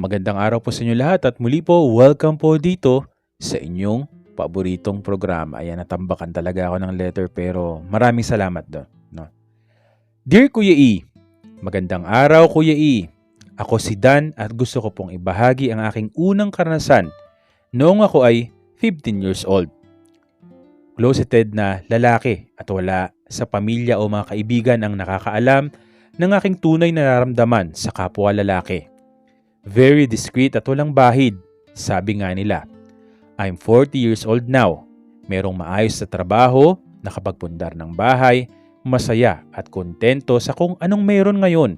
Magandang araw po sa inyo lahat at muli po, welcome po dito sa inyong paboritong programa. Ayan, natambakan talaga ako ng letter pero maraming salamat doon. No? Dear Kuya E, magandang araw Kuya E. Ako si Dan at gusto ko pong ibahagi ang aking unang karanasan noong ako ay 15 years old. Closeted na lalaki at wala sa pamilya o mga kaibigan ang nakakaalam ng aking tunay na nararamdaman sa kapwa lalaki. Very discreet at walang bahid, sabi nga nila. I'm 40 years old now. Merong maayos sa trabaho, nakapagpundar ng bahay, masaya at kontento sa kung anong mayroon ngayon.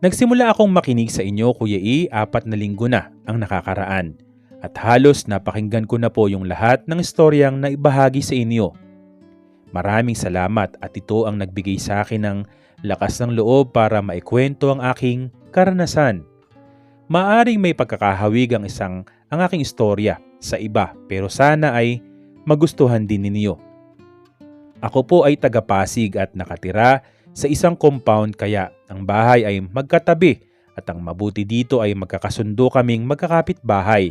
Nagsimula akong makinig sa inyo Kuya E apat na linggo na ang nakakaraan at halos napakinggan ko na po yung lahat ng istoryang naibahagi sa inyo. Maraming salamat at ito ang nagbigay sa akin ng lakas ng loob para maikwento ang aking karanasan. Maaring may pagkakahawig ang isang ang aking istorya sa iba pero sana ay magustuhan din ninyo. Ako po ay taga Pasig at nakatira sa isang compound kaya ang bahay ay magkatabi at ang mabuti dito ay magkakasundo kaming magkakapit bahay.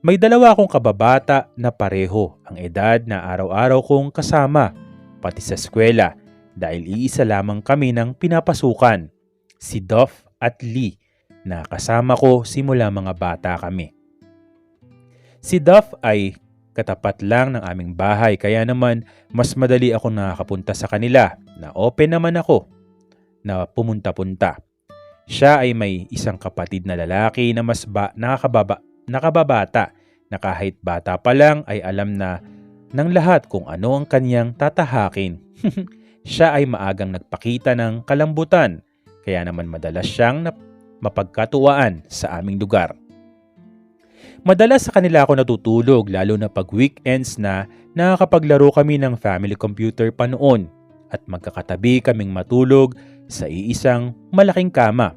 May dalawa akong kababata na pareho ang edad na araw-araw kong kasama pati sa eskwela dahil iisa lamang kami ng pinapasukan, si Duff at Lee na kasama ko simula mga bata kami. Si Duff ay katapat lang ng aming bahay kaya naman mas madali ako nakakapunta sa kanila na open naman ako na pumunta-punta. Siya ay may isang kapatid na lalaki na mas ba, nakakababa, nakababata na kahit bata pa lang ay alam na ng lahat kung ano ang kanyang tatahakin. siya ay maagang nagpakita ng kalambutan kaya naman madalas siyang mapagkatuwaan sa aming lugar. Madalas sa kanila ako natutulog lalo na pag weekends na nakakapaglaro kami ng family computer pa noon at magkakatabi kaming matulog sa iisang malaking kama.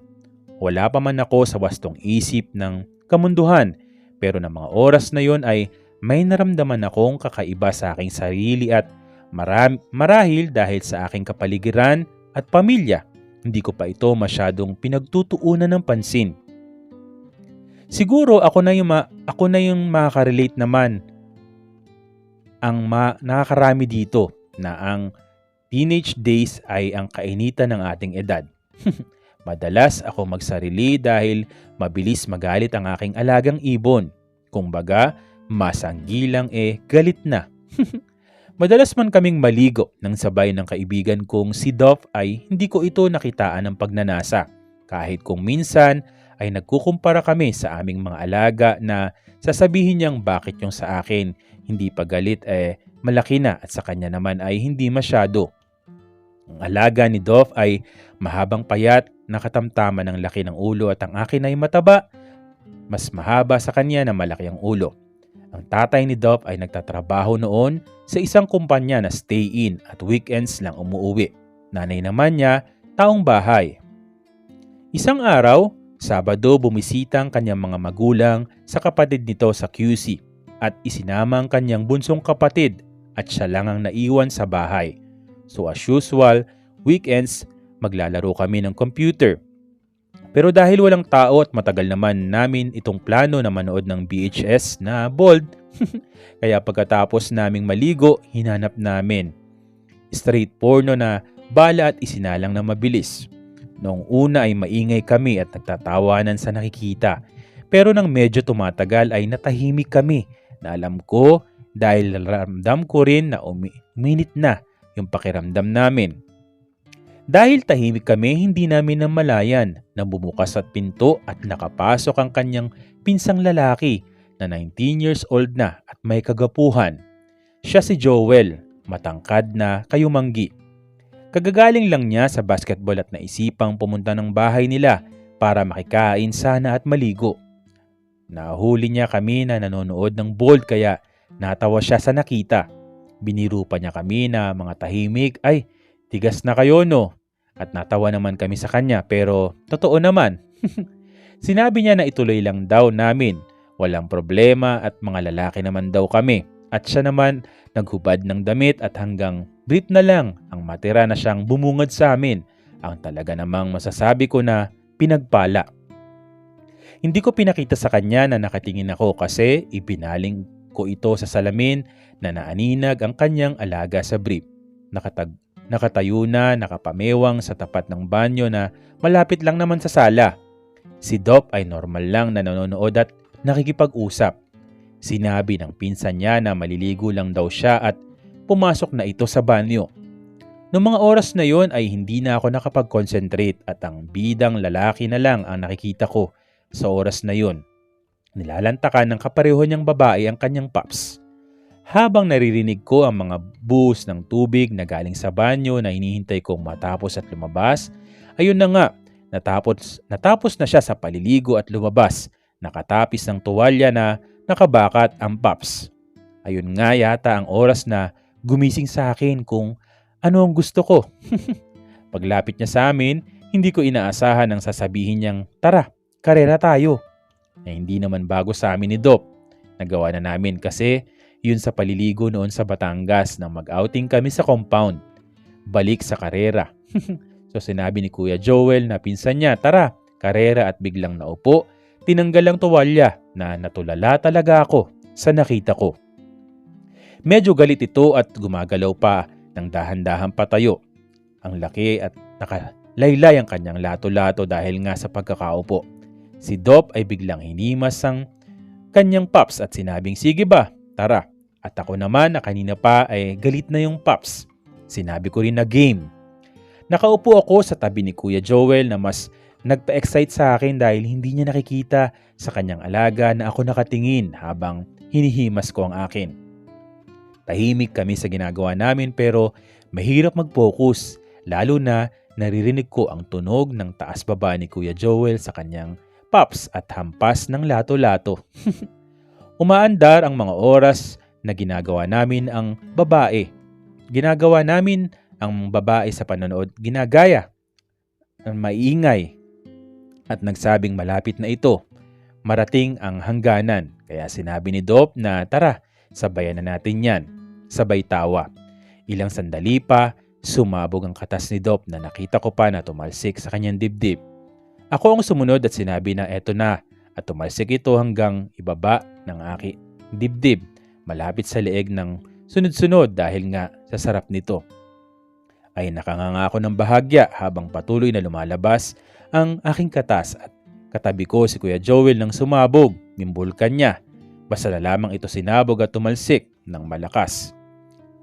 Wala pa man ako sa wastong isip ng kamunduhan pero ng mga oras na yon ay may naramdaman akong kakaiba sa aking sarili at maram- marahil dahil sa aking kapaligiran at pamilya. Hindi ko pa ito masyadong pinagtutuunan ng pansin. Siguro ako na yung ma- ako na yung makaka-relate naman ang ma- nakakarami dito na ang teenage days ay ang kainitan ng ating edad. Madalas ako magsarili dahil mabilis magalit ang aking alagang ibon. Kung baga, masanggilang eh galit na. Madalas man kaming maligo ng sabay ng kaibigan kong si Duff ay hindi ko ito nakitaan ng pagnanasa. Kahit kung minsan ay nagkukumpara kami sa aming mga alaga na sasabihin niyang bakit yung sa akin hindi pa galit eh malaki na at sa kanya naman ay hindi masyado. Ang alaga ni Dolph ay mahabang payat, nakatamtaman ng laki ng ulo at ang akin ay mataba, mas mahaba sa kanya na malaki ang ulo. Ang tatay ni Dolph ay nagtatrabaho noon sa isang kumpanya na stay-in at weekends lang umuwi. Nanay naman niya, taong bahay. Isang araw, Sabado bumisita ang kanyang mga magulang sa kapatid nito sa QC at isinama ang kanyang bunsong kapatid at siya lang ang naiwan sa bahay. So as usual, weekends maglalaro kami ng computer. Pero dahil walang tao at matagal naman namin itong plano na manood ng VHS na bold, kaya pagkatapos naming maligo, hinanap namin. Straight porno na bala at isinalang na mabilis. Noong una ay maingay kami at nagtatawanan sa nakikita. Pero nang medyo tumatagal ay natahimik kami na alam ko dahil ramdam ko rin na uminit na yung pakiramdam namin. Dahil tahimik kami, hindi namin namalayan na bumukas at pinto at nakapasok ang kanyang pinsang lalaki na 19 years old na at may kagapuhan. Siya si Joel, matangkad na kayumanggi. Kagagaling lang niya sa basketball at naisipang pumunta ng bahay nila para makikain sana at maligo. Nahuli niya kami na nanonood ng bold kaya natawa siya sa nakita. Biniru pa niya kami na mga tahimik ay tigas na kayo no. At natawa naman kami sa kanya pero totoo naman. Sinabi niya na ituloy lang daw namin. Walang problema at mga lalaki naman daw kami. At siya naman naghubad ng damit at hanggang brief na lang ang matira na siyang bumungad sa amin ang talaga namang masasabi ko na pinagpala. Hindi ko pinakita sa kanya na nakatingin ako kasi ibinaling ko ito sa salamin na naaninag ang kanyang alaga sa brief. Nakatag nakatayo na, nakapamewang sa tapat ng banyo na malapit lang naman sa sala. Si Dop ay normal lang na nanonood at nakikipag-usap. Sinabi ng pinsan niya na maliligo lang daw siya at pumasok na ito sa banyo. Noong mga oras na yon ay hindi na ako nakapag-concentrate at ang bidang lalaki na lang ang nakikita ko sa oras na yon. Nilalantakan ng kapareho niyang babae ang kanyang paps. Habang naririnig ko ang mga buhos ng tubig na galing sa banyo na hinihintay kong matapos at lumabas, ayun na nga, natapos, natapos na siya sa paliligo at lumabas, nakatapis ng tuwalya na nakabakat ang paps. Ayun nga yata ang oras na gumising sa akin kung ano ang gusto ko. Paglapit niya sa amin, hindi ko inaasahan ang sasabihin niyang, tara, karera tayo. Na hindi naman bago sa amin ni Dop. Nagawa na namin kasi yun sa paliligo noon sa Batangas nang mag-outing kami sa compound. Balik sa karera. so sinabi ni Kuya Joel na pinsan niya, tara, karera at biglang naupo, tinanggal ang tuwalya na natulala talaga ako sa nakita ko. Medyo galit ito at gumagalaw pa ng dahan-dahan patayo. Ang laki at nakalaylay ang kanyang lato-lato dahil nga sa pagkakaupo. Si Dop ay biglang hinimas ang kanyang paps at sinabing, sige ba, tara, at ako naman na kanina pa ay galit na yung paps. Sinabi ko rin na game. Nakaupo ako sa tabi ni Kuya Joel na mas nagpa-excite sa akin dahil hindi niya nakikita sa kanyang alaga na ako nakatingin habang hinihimas ko ang akin. Tahimik kami sa ginagawa namin pero mahirap mag-focus lalo na naririnig ko ang tunog ng taas baba ni Kuya Joel sa kanyang paps at hampas ng lato-lato. Umaandar ang mga oras na ginagawa namin ang babae. Ginagawa namin ang babae sa panonood ginagaya maiingay at nagsabing malapit na ito. Marating ang hangganan kaya sinabi ni Dop na tara, sabayan na natin yan. Sabay tawa. Ilang sandali pa, sumabog ang katas ni Dop na nakita ko pa na tumalsik sa kanyang dibdib. Ako ang sumunod at sinabi na eto na at tumalsik ito hanggang ibaba ng aki dibdib malapit sa leeg ng sunod-sunod dahil nga sa sarap nito. Ay nakanganga ako ng bahagya habang patuloy na lumalabas ang aking katas at katabi ko si Kuya Joel nang sumabog, mimbulkan niya. Basta na lamang ito sinabog at tumalsik ng malakas.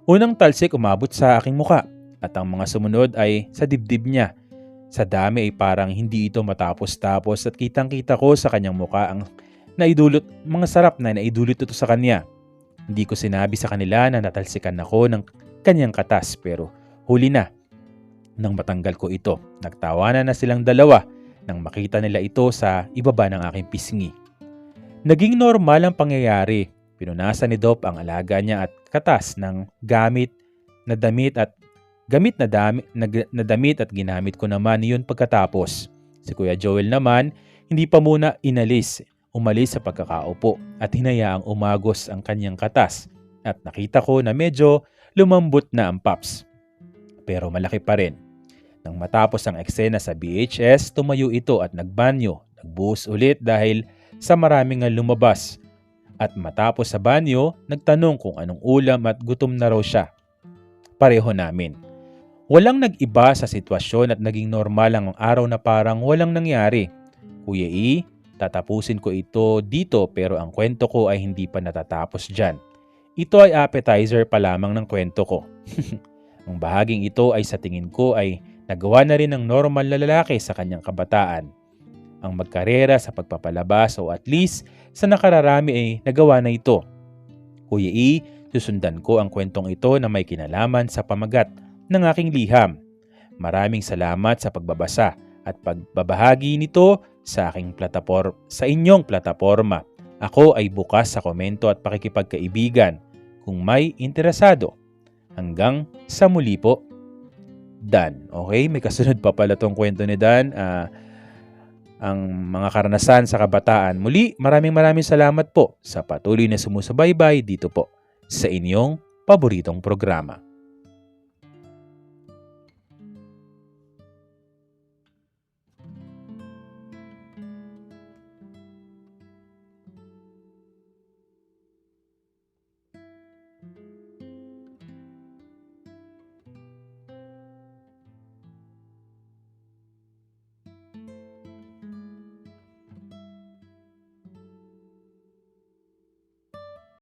Unang talsik umabot sa aking muka at ang mga sumunod ay sa dibdib niya. Sa dami ay parang hindi ito matapos-tapos at kitang-kita ko sa kanyang muka ang naidulot, mga sarap na naidulot ito sa kanya. Hindi ko sinabi sa kanila na natalsikan ako ng kanyang katas pero huli na. Nang matanggal ko ito, nagtawanan na silang dalawa nang makita nila ito sa ibaba ng aking pisngi. Naging normal ang pangyayari. Pinunasan ni Dop ang alaga niya at katas ng gamit na damit at gamit na, dami, na, na damit at ginamit ko naman yun pagkatapos. Si Kuya Joel naman, hindi pa muna inalis umalis sa pagkakaupo at hinayaang umagos ang kanyang katas at nakita ko na medyo lumambot na ang paps. Pero malaki pa rin. Nang matapos ang eksena sa BHS, tumayo ito at nagbanyo, nagbuhos ulit dahil sa maraming nga lumabas. At matapos sa banyo, nagtanong kung anong ulam at gutom na raw siya. Pareho namin. Walang nag-iba sa sitwasyon at naging normal ang araw na parang walang nangyari. Kuya E, Tatapusin ko ito dito pero ang kwento ko ay hindi pa natatapos dyan. Ito ay appetizer pa lamang ng kwento ko. ang bahaging ito ay sa tingin ko ay nagawa na rin ng normal na lalaki sa kanyang kabataan. Ang magkarera sa pagpapalabas o at least sa nakararami ay nagawa na ito. Kuya E, susundan ko ang kwentong ito na may kinalaman sa pamagat ng aking liham. Maraming salamat sa pagbabasa at pagbabahagi nito sa aking plataforma sa inyong plataforma. Ako ay bukas sa komento at pakikipagkaibigan kung may interesado. Hanggang sa muli po, Dan. Okay, may kasunod pa pala tong kwento ni Dan. Uh, ang mga karanasan sa kabataan. Muli, maraming maraming salamat po sa patuloy na sumusubaybay dito po sa inyong paboritong programa.